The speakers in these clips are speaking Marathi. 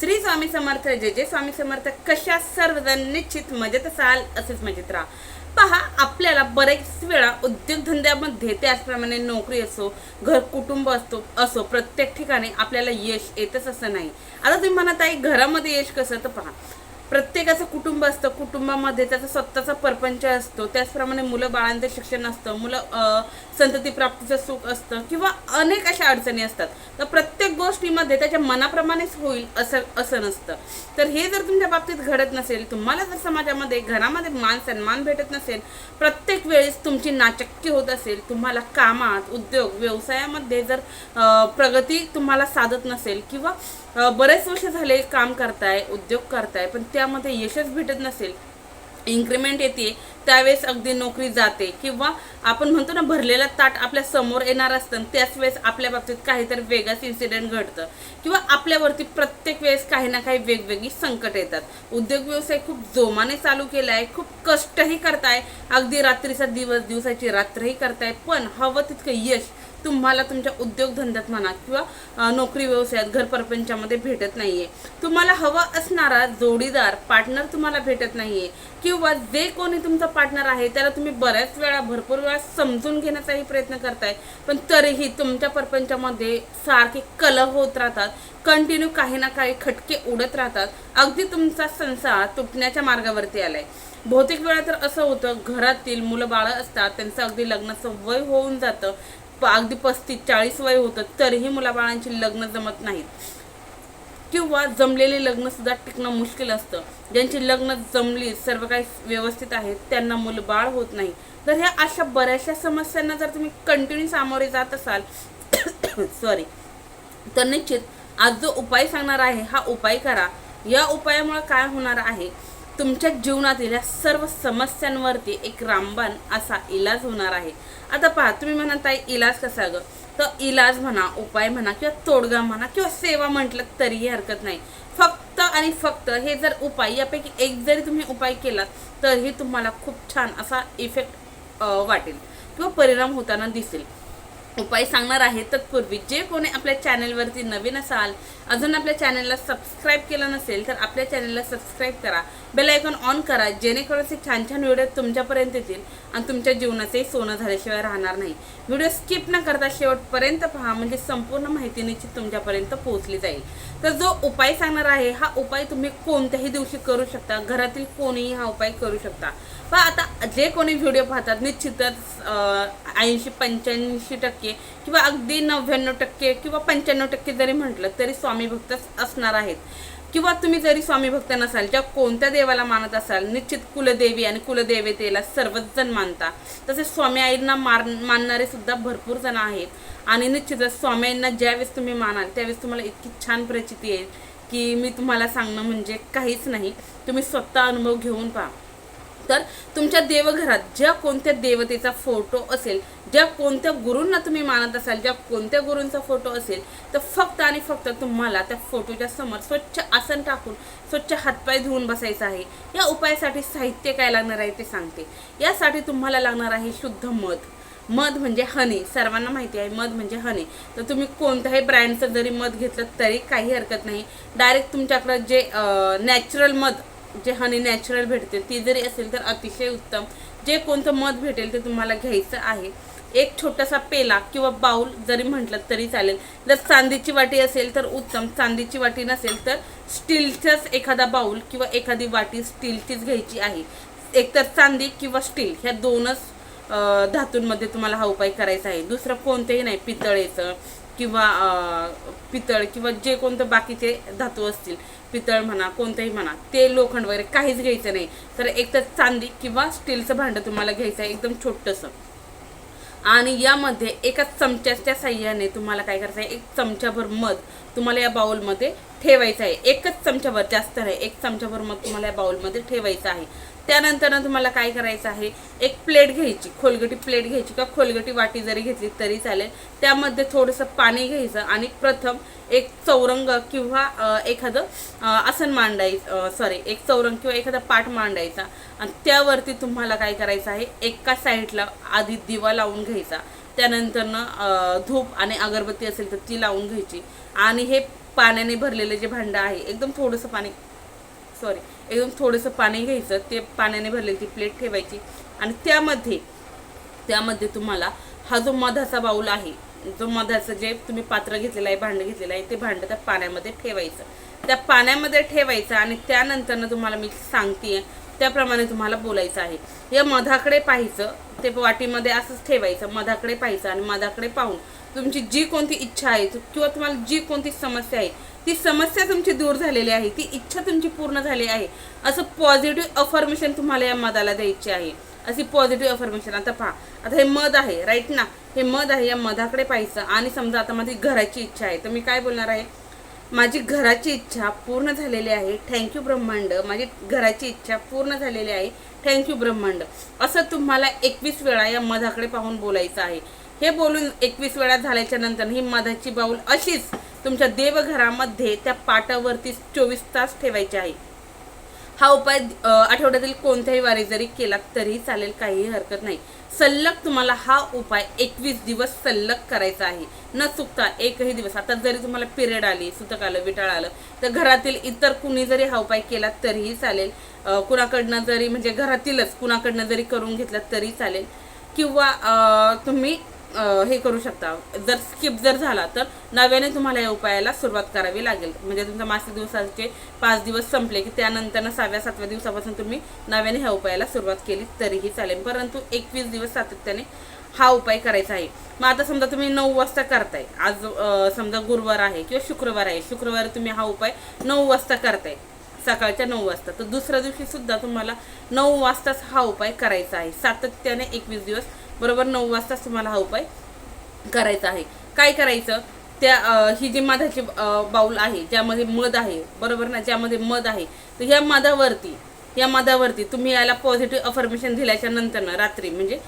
श्री स्वामी समर्थ जय जे स्वामी समर्थ कशा सर्वजण निश्चित मजेत असाल असेच मजेत राहा. पहा आपल्याला बरेच वेळा उद्योगधंद्यामध्ये त्याचप्रमाणे नोकरी असो घर कुटुंब असतो असो प्रत्येक ठिकाणी आपल्याला यश येतच असं नाही. आता तुम्ही म्हणत आहे घरामध्ये यश कसं? तर पहा प्रत्येकाचं कुटुंब असतं. कुटुंबामध्ये त्याचा स्वतःचा परपंच असतो. त्याचप्रमाणे मुलं बाळांचं शिक्षण असतं. मुलं संतती प्राप्तीचं सुख असतं किंवा अनेक अशा अडचणी असतात. तर प्रत्येक गोष्टीमध्ये त्याच्या मनाप्रमाणेच होईल असं असं नसतं. तर हे जर तुमच्या बाबतीत घडत नसेल तुम्हाला जर समाजामध्ये घरामध्ये मान सन्मान भेटत नसेल प्रत्येक वेळेस तुमची नाचक्की होत असेल तुम्हाला कामात उद्योग व्यवसायामध्ये जर प्रगती तुम्हाला साधत नसेल किंवा बरेच वर्ष झाले काम करताय उद्योग करताय पण त्यामध्ये यशच भेटत नसेल. इन्क्रीमेंट येते त्यावेळेस अगदी नोकरी जाते किंवा आपण म्हणतो ना भरलेला ताट आपल्यासमोर येणार असतं आणि त्याच वेळेस आपल्या बाबतीत काहीतरी वेगळाच इन्सिडेंट घडतं. किंवा आपल्यावरती प्रत्येक वेळेस काही ना काही वेगवेगळी संकट येतात. उद्योग व्यवसाय खूप जोमाने चालू केला आहे खूप कष्टही करताय. अगदी रात्रीचा दिवस दिवसाची रात्रही करताय पण हवं तितकं यश तुम्हाला तुमच्या उद्योगधंद्यात म्हणा किंवा नोकरी व्यवसायात घर परपंचामध्ये भेटत नाहीये. तुम्हाला हवा असणारा जोडीदार पार्टनर तुम्हाला भेटत नाहीये. किंवा जे कोणी तुमचा पार्टनर आहे त्याला तुम्ही बऱ्याच वेळा भरपूर वेळा समजून घेण्याचाही प्रयत्न करताय. पण तरीही तुमच्या परपंचामध्ये सारखे कलह होत राहतात. कंटिन्यू काही ना काही खटके उडत राहतात. अगदी तुमचा संसार तुटण्याच्या मार्गावरती आलाय. बहुतेक वेळा तर असं होतं घरातील मुलं बाळं असतात त्यांचं अगदी लग्नाचं वय होऊन जातं. अगदी पस्तीस चाळीस वय होतं तरीही मुलाबाळांची लग्न जमत नाहीत. किंवा जमलेले लग्न सुद्धा टिकणं मुश्किल असतं. ज्यांची लग्न जमली सर्व काही व्यवस्थित आहेत त्यांना मुलबाळ होत नाही. तर ह्या अशा बऱ्याचशा समस्यांना जर तुम्ही कंटिन्यू सामोरे जात असाल सॉरी तर निश्चित आज जो उपाय सांगणार आहे हा उपाय करा. या उपायामुळे काय होणार आहे तुमच्या जीवनातील या सर्व समस्यांवरती एक रामबाण असा इलाज होणार आहे. आता पहा तुम्ही म्हणत आहे इलाज कसा गं? तर इलाज म्हणा उपाय म्हणा किंवा तोडगा म्हणा किंवा सेवा म्हटलं तरीही हरकत नाही. फक्त आणि फक्त हे जर उपाय यापैकी एक जरी तुम्ही उपाय केलात तरीही तुम्हाला खूप छान असा इफेक्ट वाटेल किंवा परिणाम होताना दिसेल. उपाय सांगणार आहे तत्पूर्वी जे कोणी आपल्या चॅनलवरती नवीन असाल अजून आपल्या चॅनलला सबस्क्राईब केलं नसेल तर आपल्या चॅनलला सबस्क्राईब करा. बेल आयकॉन ऑन करा जेणेकरून असे छान छान व्हिडिओ तुमच्यापर्यंत येतील आणि तुमच्या जीवनाचंही सोनं झाल्याशिवाय राहणार नाही. व्हिडिओ स्किप न करता शेवटपर्यंत पहा म्हणजे संपूर्ण माहिती निश्चित तुमच्यापर्यंत पोहोचली जाईल. तर जो उपाय सांगणार आहे हा उपाय तुम्ही कोणत्याही दिवशी करू शकता. घरातील कोणीही हा उपाय करू शकता. पण आता जे कोणी व्हिडिओ पाहतात निश्चितच ऐंशी पंच्याऐंशी टक्के किंवा अगदी नव्याण्णव टक्के किंवा पंच्याण्णव टक्के जरी म्हटलं तरी स्वामी स्वामीभक्त असणार आहेत. किंवा तुम्ही जरी स्वामी भक्त नसाल ज्या कोणत्या देवाला मानत असाल निश्चित कुलदेवी आणि कुलदेवतेला सर्वच जण मानता. तसेच स्वामी आईंना मार मानणारे सुद्धा भरपूर जण आहेत. आणि निश्चितच स्वामी आईंना ज्यावेळेस तुम्ही मानाल त्यावेळेस तुम्हाला इतकी छान प्रचिती येईल की मी तुम्हाला सांगणं म्हणजे काहीच नाही. तुम्ही स्वतः अनुभव घेऊन पहा. तर तुमच्या देवघरात ज्या कोणत्या देवतेचा फोटो असेल ज्या कोणत्या गुरूंना तुम्ही मानत असाल ज्या कोणत्या गुरूंचा फोटो असेल तर फक्त आणि फक्त तुम्हाला त्या फोटोच्या समोर स्वच्छ आसन टाकून स्वच्छ हातपाय धुवून बसायचं आहे. या उपायासाठी साहित्य काय लागणार आहे ते सांगते. यासाठी तुम्हाला लागणार आहे शुद्ध मध. मध म्हणजे हनी. सर्वांना माहिती आहे मध म्हणजे हनी. तर तुम्ही कोणत्याही ब्रँडचं जरी मध घेतलं तरी काही हरकत नाही. डायरेक्ट तुमच्याकडं जे नॅचरल मध जे हनी नॅचरल भेटते ती जरी असेल तर अतिशय उत्तम. जे कोणतं मध भेटेल ते तुम्हाला घ्यायचं आहे. एक छोटासा पेला किंवा बाऊल जरी म्हटलं तरी चालेल. जर चांदीची वाटी असेल तर उत्तम. चांदीची वाटी नसेल तर स्टीलचाच एखादा बाऊल किंवा एखादी वाटी स्टीलचीच घ्यायची आहे. एकतर चांदी किंवा स्टील ह्या दोनच धातूंमध्ये तुम्हाला हा उपाय करायचा आहे. दुसरं कोणतंही नाही. पितळेचं किंवा पितळ किंवा जे कोणतं बाकीचे धातू असतील. पितळ म्हणा कोणतंही म्हणा ते लोखंड वगैरे काहीच घ्यायचं नाही. तर एक तर चांदी किंवा स्टीलचं भांडं तुम्हाला घ्यायचं आहे एकदम छोटंसं. आणि यामध्ये एका चमच्याच्या साह्याने तुम्हाला काय करायचं आहे एक चमच्याभर मध तुम्हाला या बाउलमध्ये ठेवायचं आहे. एकच चमच्याभर जास्त नाही एक चमचाभर मध तुम्हाला या बाउलमध्ये ठेवायचं आहे. त्यानंतर तुम्हाला काय करायचं आहे एक प्लेट घ्यायची खोलगटी प्लेट घ्यायची किंवा खोलगटी वाटी जरी घेतली तरी चालेल. त्यामध्ये थोडंसं पाणी घ्यायचं आणि प्रथम एक चौरंग किंवा एखादं आसन मांडायचं सॉरी एक चौरंग किंवा एखादा पाठ मांडायचा. आणि त्यावरती तुम्हाला काय करायचं आहे एका साईडला आधी दिवा लावून घ्यायचा. त्यानंतरनं धूप आणि अगरबत्ती असेल तर ती लावून घ्यायची. आणि हे पाण्याने भरलेले जे भांडं आहे एकदम थोडंसं पाणी सॉरी एकदम थोडंसं पाणी घ्यायचं. ते पाण्याने भरलेली ती प्लेट ठेवायची. आणि त्यामध्ये त्यामध्ये तुम्हाला हा जो मधाचा बाऊल आहे जो मधाचं जे तुम्ही पात्र घेतलेलं आहे भांडं घेतलेलं आहे ते भांडं त्या पाण्यामध्ये ठेवायचं. त्या पाण्यामध्ये ठेवायचं आणि त्यानंतरनं तुम्हाला मी सांगते त्याप्रमाणे तुम्हाला बोलायचं आहे. या मधाकडे पाहायचं ते वाटीमध्ये असंच ठेवायचं मधाकडे पाहायचं आणि मधाकडे पाहून तुमची जी कोणती इच्छा आहे किंवा तुम्हाला जी कोणती समस्या आहे ती समस्या तुमची दूर झालेली आहे ती इच्छा तुमची पूर्ण झाली आहे असं पॉझिटिव्ह अफर्मेशन तुम्हाला या मधाला द्यायची आहे. अशी पॉझिटिव्ह अफर्मेशन आता पहा आता हे मध आहे राईट ना? हे मध आहे या मधाकडे पाहायचं. आणि समजा आता माझी घराची इच्छा आहे तर मी काय बोलणार आहे? माझी घराची इच्छा पूर्ण झालेली आहे थँक्यू ब्रह्मांड. माझी घराची इच्छा पूर्ण झालेली आहे थँक्यू ब्रह्मांड. असं तुम्हाला एकवीस वेळा या मधाकडे पाहून बोलायचं आहे. हे बोलून एकवीस वेळा झाल्याच्यानंतर ही मधाची बाऊल अशीच तुमच्या देवघरामध्ये त्या पाटावरती चोवीस तास ठेवायची आहे. हा उपाय आठवड्यातील कोणत्याही वारी जरी केला तरीही चालेल काहीही हरकत नाही. सल्लग तुम्हाला हा उपाय एकवीस दिवस सल्लग करायचा आहे. न चुकता एकही दिवस. आता जरी तुम्हाला पिरियड आली सुतक आलं विटाळ आलं तर घरातील इतर कुणी जरी हा उपाय केला तरीही चालेल. कुणाकडनं जरी म्हणजे घरातीलच कुणाकडनं जरी करून घेतला तरी चालेल. किंवा तुम्ही हे करू शकता. जर स्किप जर झाला तर नव्याने तुम्हाला या उपायाला सुरुवात करावी लागेल. म्हणजे तुमच्या मासिक दिवसाचे पाच दिवस संपले की त्यानंतर सहाव्या सातव्या दिवसापासून तुम्ही नव्याने ह्या उपायाला सुरुवात केली तरीही चालेल. परंतु एकवीस दिवस सातत्याने हा उपाय करायचा आहे. मग आता समजा तुम्ही नऊ वाजता करताय. आज समजा गुरुवार आहे किंवा शुक्रवार आहे. शुक्रवारी तुम्ही हा उपाय नऊ वाजता करताय. सकाळच्या नऊ वाजता. तर दुसऱ्या दिवशी सुद्धा तुम्हाला नऊ वाजताच हा उपाय करायचा आहे. सातत्याने एकवीस दिवस बरोबर नऊ वाजताच तुम्हाला हा उपाय करायचा आहे. काय करायचं? त्या ही जी मधाची बाऊल आहे ज्यामध्ये मध आहे बरोबर ना? ज्यामध्ये मध आहे तर ह्या मधावरती या मधावरती तुम्ही याला पॉझिटिव्ह अफर्मेशन दिल्याच्या नंतर ना रात्री म्हणजे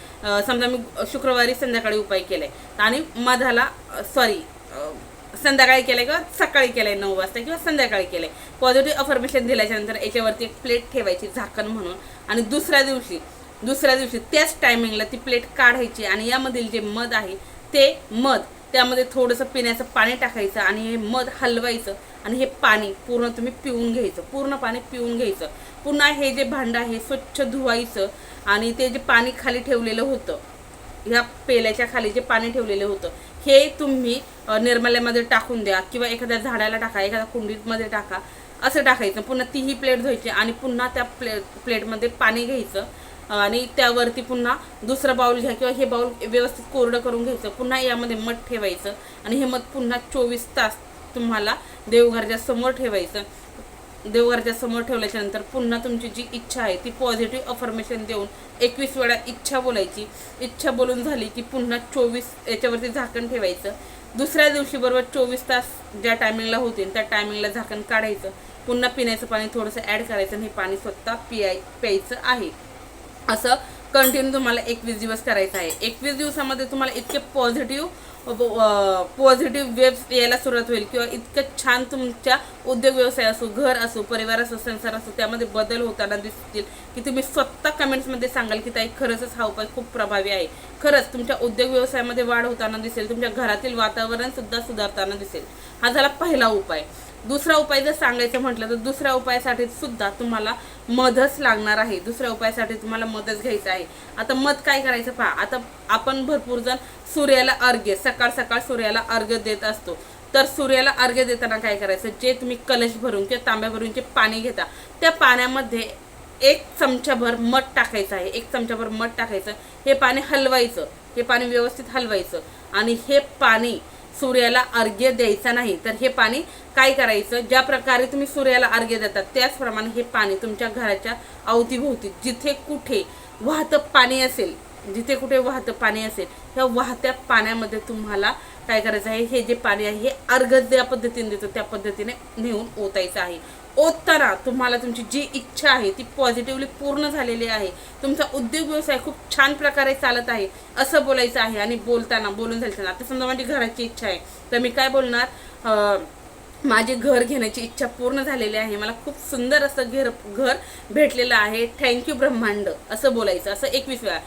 समजा मी शुक्रवारी संध्याकाळी उपाय केलाय आणि मधाला सॉरी संध्याकाळी केलाय किंवा सकाळी केलाय नऊ वाजता किंवा संध्याकाळी केलाय पॉझिटिव्ह अफर्मेशन दिल्याच्या नंतर याच्यावरती एक प्लेट ठेवायची झाकण म्हणून आणि दुसऱ्या दिवशी दुसऱ्या दिवशी त्याच टायमिंगला ती प्लेट काढायची आणि यामधील जे मध आहे ते मध. त्यामध्ये थोडंसं पिण्याचं पाणी टाकायचं आणि हे मध हलवायचं आणि हे पाणी पूर्ण तुम्ही पिऊन घ्यायचं. पूर्ण पाणी पिऊन घ्यायचं. पुन्हा हे जे भांडं आहे स्वच्छ धुवायचं आणि ते जे पाणी खाली ठेवलेलं होतं ह्या पेल्याच्या खाली जे पाणी ठेवलेलं होतं हे तुम्ही निर्मल्यामध्ये टाकून द्या किंवा एखाद्या झाडाला टाका एखाद्या कुंडीमध्ये टाका असं टाकायचं. पुन्हा तीही प्लेट धुवायची आणि पुन्हा त्या प्ले प्लेटमध्ये पाणी घ्यायचं. आणि त्यावरती पुन्हा दुसरं बाऊल घ्या किंवा हे बाऊल व्यवस्थित कोरडं करून घ्यायचं. पुन्हा यामध्ये मध ठेवायचं आणि हे मध पुन्हा चोवीस तास तुम्हाला देवघरच्या समोर ठेवायचं. देवघरच्या समोर ठेवल्याच्या नंतर पुन्हा तुमची जी इच्छा आहे ती पॉझिटिव्ह अफर्मेशन देऊन एकवीस वेळा इच्छा बोलायची. इच्छा बोलून झाली की पुन्हा चोवीस याच्यावरती झाकण ठेवायचं. दुसऱ्या दिवशी बरोबर चोवीस तास ज्या टायमिंगला होतील त्या टायमिंगला झाकण काढायचं. पुन्हा पिण्याचं पाणी थोडंसं ॲड करायचं आणि हे पाणी स्वतः पियाय प्यायचं आहे. असं कंटिन्यू तुम्हाला एकवीस दिवस करायचं आहे. एकवीस दिवसामध्ये तुम्हाला इतके पॉझिटिव्ह पॉझिटिव्ह वेब्स यायला सुरुवात होईल किंवा इतकं छान तुमच्या उद्योग व्यवसाय असो घर असो परिवार असो संसार असो त्यामध्ये बदल होताना दिसतील की तुम्ही स्वतः कमेंट्समध्ये सांगाल की ताई खरंच हा उपाय खूप प्रभावी आहे. खरंच तुमच्या उद्योग व्यवसायामध्ये वाढ होताना दिसेल तुमच्या घरातील वातावरण सुद्धा सुधारताना दिसेल. हा झाला पहिला उपाय. दुसरा उपाय जर सांगायचं म्हटलं तर दुसऱ्या उपायासाठी सुद्धा तुम्हाला मधच लागणार आहे. दुसऱ्या उपायासाठी तुम्हाला मधच घ्यायचं आहे. आता मध काय करायचं पहा. आता आपण भरपूर जण सूर्याला अर्घ्य सकाळ सकाळ सूर्याला अर्घ्य देत असतो. तर सूर्याला अर्घ्य देताना काय करायचं? जे तुम्ही कलश भरून किंवा तांब्या भरून जे पाणी घेता त्या पाण्यामध्ये एक चमचाभर मध टाकायचं आहे. एक चमचाभर मध टाकायचं. हे पाणी हलवायचं. हे पाणी व्यवस्थित हलवायचं. आणि हे पाणी सूर्याला अर्घ्य द्यायचा नाही तर हे पाणी काय करायचं? ज्या प्रकारे तुम्ही सूर्याला अर्घ्य देतात त्याचप्रमाणे हे पाणी तुमच्या घराच्या अवतीभोवती जिथे कुठे वाहतं पाणी असेल जिथे कुठे वाहतं पाणी असेल ह्या वाहत्या पाण्यामध्ये तुम्हाला काय करायचं आहे? हे जे पाणी आहे हे अर्घ्य ज्या पद्धतीने देतो त्या पद्धतीने नेऊन ओतायचं आहे. ओतताना तुम्हाला तुमची जी इच्छा आहे ती पॉझिटिव्हली पूर्ण झालेली आहे. तुमचा उद्योग व्यवसाय खूप छान प्रकारे चालत आहे असं बोलायचं आहे आणि बोलताना बोलून झालं आता समजा माझी घराची इच्छा आहे तर मी काय बोलणार? माझे घर घेण्याची इच्छा पूर्ण झालेली आहे. मला खूप सुंदर असं घर घर भेटलेलं आहे. थँक्यू ब्रह्मांड असं बोलायचं असं एकवीस वेळा.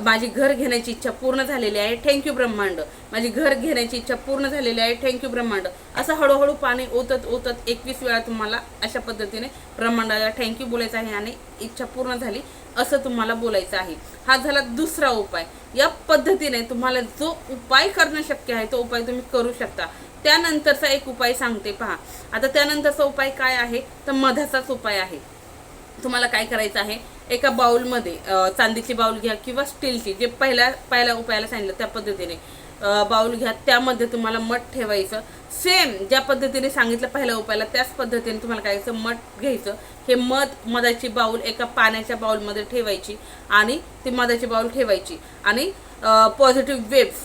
माझी घर घेण्याची इच्छा पूर्ण झालेली आहे. थँक्यू ब्रह्मांड. माझी घर घेण्याची इच्छा पूर्ण झालेली आहे. थँक्यू ब्रह्मांड. असं हळूहळू पाणी ओतत ओतत एकवीस वेळा तुम्हाला अशा पद्धतीने ब्रह्मांडाला थँक्यू बोलायचं आहे आणि इच्छा पूर्ण झाली असं तुम्हाला बोलायचं आहे. हा झाला दुसरा उपाय. या पद्धतीने तुम्हाला जो उपाय करणं शक्य आहे तो उपाय तुम्ही करू शकता. त्यानंतरचा एक उपाय सांगते पहा. आता त्यानंतरचा उपाय काय आहे? तर मधाचाच उपाय आहे. तुम्हाला काय करायचं आहे? एका बाउलमध्ये चांदीची बाऊल घ्या किंवा स्टीलची जे पहिल्या पहिल्या उपायाला सांगितलं त्या पद्धतीने. बाऊल घ्या त्यामध्ये तुम्हाला मठ ठेवायचं. सेम ज्या पद्धतीने सांगितलं पहिल्या उपायाला त्याच पद्धतीने तुम्हाला काय करायचं मध घ्यायचं. हे मध मधाची बाऊल एका पाण्याच्या बाउलमध्ये ठेवायची आणि ती मधाची बाऊल ठेवायची. आणि पॉझिटिव्ह वेव्स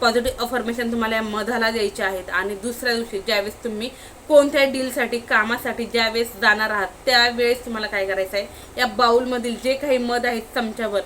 पॉझिटिव्ह अफर्मेशन तुम्हाला या मधाला द्यायचे आहेत. आणि दुसऱ्या दिवशी ज्यावेळेस तुम्ही कोणत्या डीलसाठी कामासाठी ज्यावेळेस जाणार आहात त्यावेळेस तुम्हाला काय करायचं आहे? या बाउलमधील जे काही मध आहेत चमच्यावर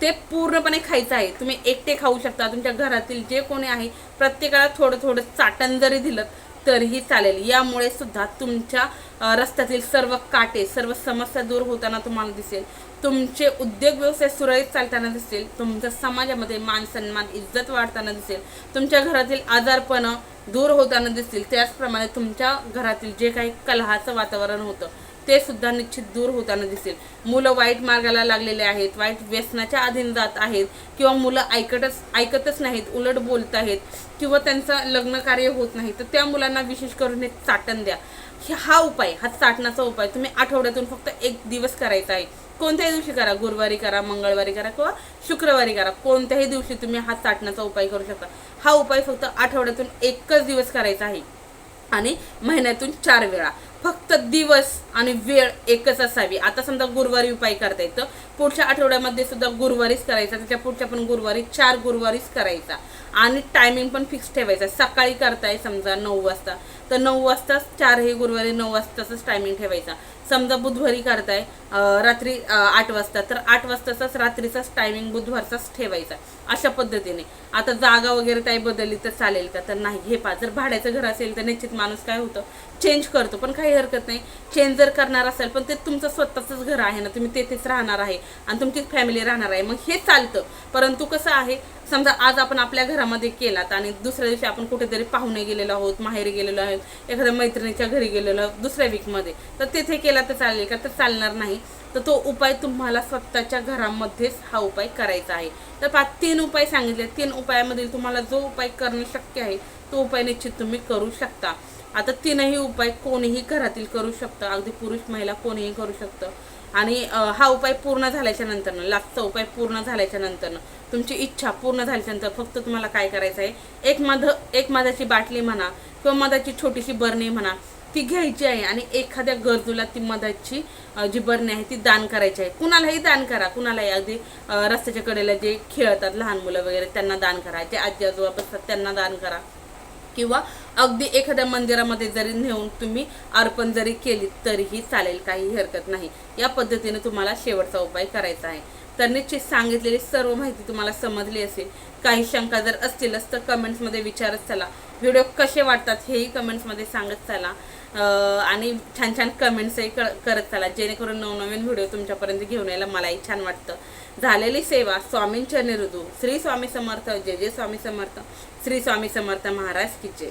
ते पूर्णपणे खायचं आहे. तुम्ही एकटे खाऊ शकता. तुमच्या घरातील जे कोणी आहे प्रत्येकाला थोडं थोडं चाटण जरी दिलं तरीही चालेल. यामुळे सुद्धा तुमच्या रस्त्यातील सर्व काटे सर्व समस्या दूर होताना तुम्हाला दिसेल. तुमचे उद्योग व्यवसाय सुरळीत चालताना दिसेल. तुमच्या समाजामध्ये मान सन्मान इज्जत वाढताना दिसेल. तुमच्या घरातील आजारपणं दूर होताना दिसतील. त्याचप्रमाणे तुमच्या घरातील जे काही कलहाचं वातावरण होतं ते सुद्धा निश्चित दूर होताना दिसेल. मुलं वाईट मार्गाला लागलेले आहेत वाईट व्यसनाच्या अधीन जात आहेत किंवा मुलं ऐकतच ऐकतच नाहीत उलट बोलत आहेत किंवा त्यांचं लग्न कार्य होत नाही तर त्या मुलांना विशेष करून एक चाटण द्या. हे- हा उपाय हा चाटण्याचा उपाय तुम्ही आठवड्यातून फक्त एक दिवस करायचा आहे. कोणत्याही दिवशी करा गुरुवारी करा मंगळवारी करा किंवा शुक्रवारी करा. कोणत्याही दिवशी तुम्ही हा चाटण्याचा उपाय करू शकता. हा उपाय फक्त आठवड्यातून एकच दिवस करायचा आहे. आणि महिन्यातून चार वेळा. फक्त दिवस आणि वेळ एकच असावी. आता समजा गुरुवारी उपाय करता येतं. पुढच्या आठवड्यामध्ये सुद्धा गुरुवारीच करायचा. त्याच्या पुढच्या पण गुरुवारी चार गुरुवारीच करायचा. आणि टायमिंग पण फिक्स ठेवायचा. सकाळी करताय समजा नऊ वाजता. तर नऊ वाजताच चारही गुरुवारी नऊ वाजताच टायमिंग ठेवायचा. समजा बुधवारी करताय रात्री आठ वाजता तर आठ वाजताचाच रात्रीचाच टायमिंग बुधवारचाच ठेवायचा अशा पद्धतीने. आता जागा वगैरे काही बदलली तर चालेल का? तर नाही हे पा जर भाड्याचं घर असेल तर निश्चित माणूस काय होतं चेंज करतो पण काही हरकत नाही. चेंज जर करणार असेल पण ते तुमचं स्वतःचंच घर आहे ना तुम्ही तेथेच राहणार आहे आणि तुमचीच फॅमिली राहणार आहे मग हे चालतं. परंतु कसं आहे समजा आज आपण आपल्या घरामध्ये केलात आणि दुसऱ्या दिवशी आपण कुठेतरी पाहुणे गेलेलो आहोत माहेरी गेलेलो आहोत एखाद्या मैत्रिणीच्या घरी गेलेलो आहोत दुसऱ्या वीकमध्ये तर तेथे केलं तर चालेल का? तर चालणार नाही. तर तो उपाय तुम्हाला स्वतःच्या घरामध्येच हा उपाय करायचा आहे. तर पाच तीन उपाय सांगितले. तीन उपायामधील तुम्हाला जो उपाय करणं शक्य आहे तो उपाय निश्चित तुम्ही करू शकता. आता तीनही उपाय कोणीही घरातील करू शकतं. अगदी पुरुष महिला कोणीही करू शकतं. आणि हा उपाय पूर्ण झाल्याच्या नंतरनं लास्टचा उपाय पूर्ण झाल्याच्या नंतरनं तुमची इच्छा पूर्ण झाल्याच्यानंतर फक्त तुम्हाला काय करायचं आहे? एक मध एक मधाची बाटली म्हणा किंवा मधाची छोटीशी बरणी म्हणा ती घ्यायची आहे आणि एखाद्या गरजूला ती मदतची जी बरणी आहे ती दान करायची आहे. कुणालाही दान करा. कुणालाही अगदी रस्त्याच्या कडेला जे खेळतात लहान मुलं वगैरे त्यांना दान करा. जे आजी आजोबा बसतात त्यांना दान करा. किंवा अगदी एखाद्या मंदिरामध्ये जरी नेऊन तुम्ही अर्पण जरी केली तरीही चालेल. काही हरकत नाही. या पद्धतीने तुम्हाला शेवटचा उपाय करायचा आहे. तर निश्चित सांगितलेली सर्व माहिती तुम्हाला समजली असेल. काही शंका जर असतीलच तर कमेंट्समध्ये विचारत चला. व्हिडिओ कसे वाटतात हेही कमेंट्समध्ये सांगत चला. आणि छान छान कमेंट्सही क करत चाला. जेणेकरून नवनवीन व्हिडिओ तुमच्यापर्यंत घेऊन यायला मलाही छान वाटतं. झालेली सेवा स्वामींच्या निरुदू श्री स्वामी समर्थ. जय जय स्वामी समर्थ. श्री स्वामी समर्थ महाराज की जय.